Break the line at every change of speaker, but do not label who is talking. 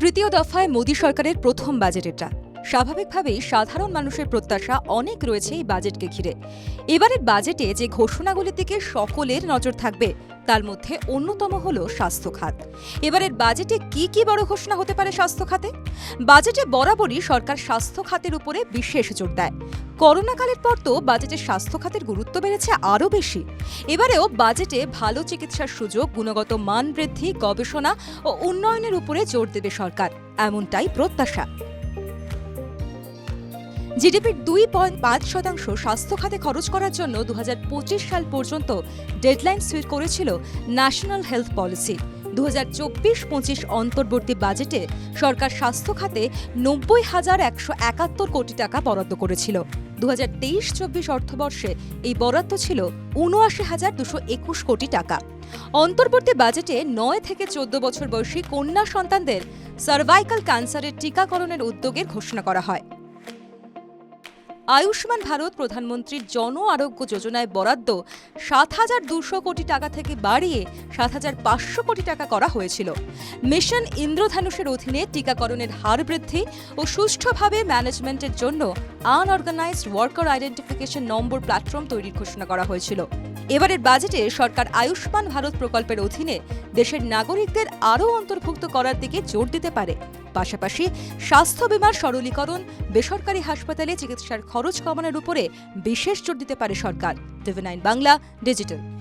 তৃতীয় দফায় মোদী সরকারের প্রথম বাজেট এটা স্বাভাবিকভাবেই সাধারণ মানুষের প্রত্যাশা অনেক রয়েছে এই বাজেটকে ঘিরে। এবারের বাজেটে যে ঘোষণাগুলির দিকে সকলের নজর থাকবে, তার মধ্যে অন্যতম হল স্বাস্থ্য খাত। এবারের বাজেটে কি কি বড় ঘোষণা হতে পারে স্বাস্থ্য খাতে? বাজেটে বরাবরই সরকার স্বাস্থ্য খাতের উপরে বিশেষ জোর দেয়। করোনাকালের পর তো বাজেটে স্বাস্থ্য খাতের গুরুত্ব বেড়েছে আরও বেশি। এবারেও বাজেটে ভালো চিকিৎসার সুযোগ, গুণগত মান বৃদ্ধি, গবেষণা ও উন্নয়নের উপরে জোর দেবে সরকার। এমনটাই প্রত্যাশা। জিডিপির দুই পয়েন্ট পাঁচ শতাংশ স্বাস্থ্য খাতে খরচ করার জন্য দু হাজার পঁচিশ সাল পর্যন্ত ডেডলাইন স্থির করেছিল ন্যাশনাল হেলথ পলিসি। দু হাজার চব্বিশ পঁচিশ অন্তর্বর্তী বাজেটে সরকার স্বাস্থ্য খাতে নব্বই হাজার একশো একাত্তর কোটি টাকা বরাদ্দ করেছিল। দু হাজার তেইশ চব্বিশ অর্থবর্ষে এই বরাদ্দ ছিল উনআশি হাজার দুশো একুশ কোটি টাকা। অন্তর্বর্তী বাজেটে নয় থেকে চোদ্দ বছর বয়সী কন্যা সন্তানদের সার্ভাইকাল ক্যান্সারের টিকাকরণের উদ্যোগের ঘোষণা করা হয়। আয়ুষ্মান ভারত প্রধানমন্ত্রীর জন আরোগ্য যোজনায় বরাদ্দ সাত হাজার দুশো কোটি টাকা থেকে বাড়িয়ে সাত হাজার পাঁচশো কোটি টাকা করা হয়েছিল। মিশন ইন্দ্রধানুষের অধীনে টিকাকরণের হার বৃদ্ধি ও সুষ্ঠুভাবে ম্যানেজমেন্টের জন্য unorganised worker identification number platform তৈরির ঘোষণা করা হয়েছিল। এবারের বাজেটে সরকার আয়ুষ্মান ভারত প্রকল্পের অধীনে দেশের নাগরিকদের আরও অন্তর্ভুক্ত করার দিকে জোর দিতে পারে। পাশাপাশি স্বাস্থ্য বিমার সরলীকরণ, বেসরকারি হাসপাতালে চিকিৎসার খরচ কমানোর উপরে বিশেষ জোর দিতে পারে সরকার। TV nine Bangla, digital.